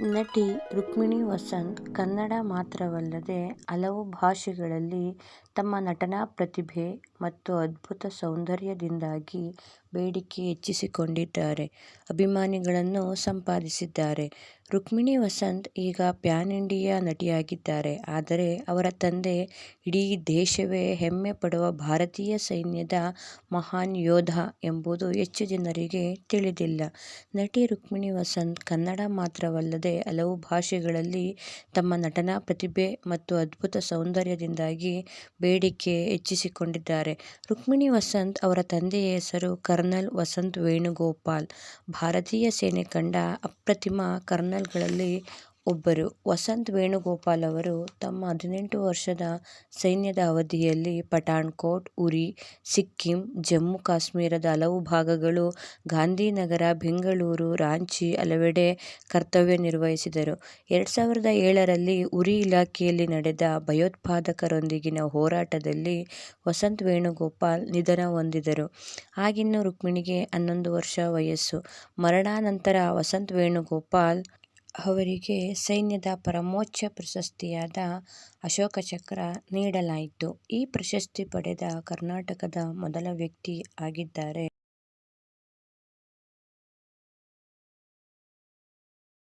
ನಟಿ ರುಕ್ಮಿಣಿ ವಸಂತ್ ಕನ್ನಡ ಮಾತ್ರವಲ್ಲದೆ ಹಲವು ಭಾಷೆಗಳಲ್ಲಿ ತಮ್ಮ ನಟನಾ ಪ್ರತಿಭೆ ಮತ್ತು ಅದ್ಭುತ ಸೌಂದರ್ಯದಿಂದಾಗಿ ಬೇಡಿಕೆ ಹೆಚ್ಚಿಸಿಕೊಂಡಿದ್ದಾರೆ, ಅಭಿಮಾನಿಗಳನ್ನು ಸಂಪಾದಿಸಿದ್ದಾರೆ. ರುಕ್ಮಿಣಿ ವಸಂತ್ ಈಗ ಪ್ಯಾನ್ ಇಂಡಿಯಾ ನಟಿಯಾಗಿದ್ದಾರೆ. ಆದರೆ ಅವರ ತಂದೆ ಇಡೀ ದೇಶವೇ ಹೆಮ್ಮೆ ಪಡುವ ಭಾರತೀಯ ಸೈನ್ಯದ ಮಹಾನ್ ಯೋಧ ಎಂಬುದು ಹೆಚ್ಚು ಜನರಿಗೆ ತಿಳಿದಿಲ್ಲ. ನಟಿ ರುಕ್ಮಿಣಿ ವಸಂತ್ ಕನ್ನಡ ಮಾತ್ರವಲ್ಲದೆ ಹಲವು ಭಾಷೆಗಳಲ್ಲಿ ತಮ್ಮ ನಟನಾ ಪ್ರತಿಭೆ ಮತ್ತು ಅದ್ಭುತ ಸೌಂದರ್ಯದಿಂದಾಗಿ ಬೇಡಿಕೆ ಹೆಚ್ಚಿಸಿಕೊಂಡಿದ್ದಾರೆ. ರುಕ್ಮಿಣಿ ವಸಂತ್ ಅವರ ತಂದೆಯ ಹೆಸರು ಕರ್ನಲ್ ವಸಂತ್ ವೇಣುಗೋಪಾಲ್. ಭಾರತೀಯ ಸೇನೆ ಕಂಡ ಅಪ್ರತಿಮ ಕರ್ನಲ್ಗಳಲ್ಲಿ ಒಬ್ಬರು. ವಸಂತ್ ವೇಣುಗೋಪಾಲ್ ಅವರು ತಮ್ಮ ಹದಿನೆಂಟು ವರ್ಷದ ಸೈನ್ಯದ ಅವಧಿಯಲ್ಲಿ ಪಠಾಣ್ಕೋಟ್, ಉರಿ, ಸಿಕ್ಕಿಂ, ಜಮ್ಮು-ಕಾಶ್ಮೀರದ ಹಲವು ಭಾಗಗಳು, ಗಾಂಧಿನಗರ, ಬೆಂಗಳೂರು, ರಾಂಚಿ ಹಲವೆಡೆ ಕರ್ತವ್ಯ ನಿರ್ವಹಿಸಿದರು. ಎರಡು ಸಾವಿರದ ಏಳರಲ್ಲಿ ಉರಿ ಇಲಾಖೆಯಲ್ಲಿ ನಡೆದ ಭಯೋತ್ಪಾದಕರೊಂದಿಗಿನ ಹೋರಾಟದಲ್ಲಿ ವಸಂತ್ ವೇಣುಗೋಪಾಲ್ ನಿಧನ ಹೊಂದಿದರು. ಆಗಿನ್ನೂ ರುಕ್ಮಿಣಿಗೆ ಹನ್ನೊಂದು ವರ್ಷ ವಯಸ್ಸು. ಮರಣಾನಂತರ ವಸಂತ್ ವೇಣುಗೋಪಾಲ್ ಅವರಿಗೆ ಸೈನ್ಯದ ಪರಮೋಚ್ಚ ಪ್ರಶಸ್ತಿಯಾದ ಅಶೋಕ ಚಕ್ರ ನೀಡಲಾಯಿತು. ಈ ಪ್ರಶಸ್ತಿ ಪಡೆದ ಕರ್ನಾಟಕದ ಮೊದಲ ವ್ಯಕ್ತಿ ಆಗಿದ್ದಾರೆ.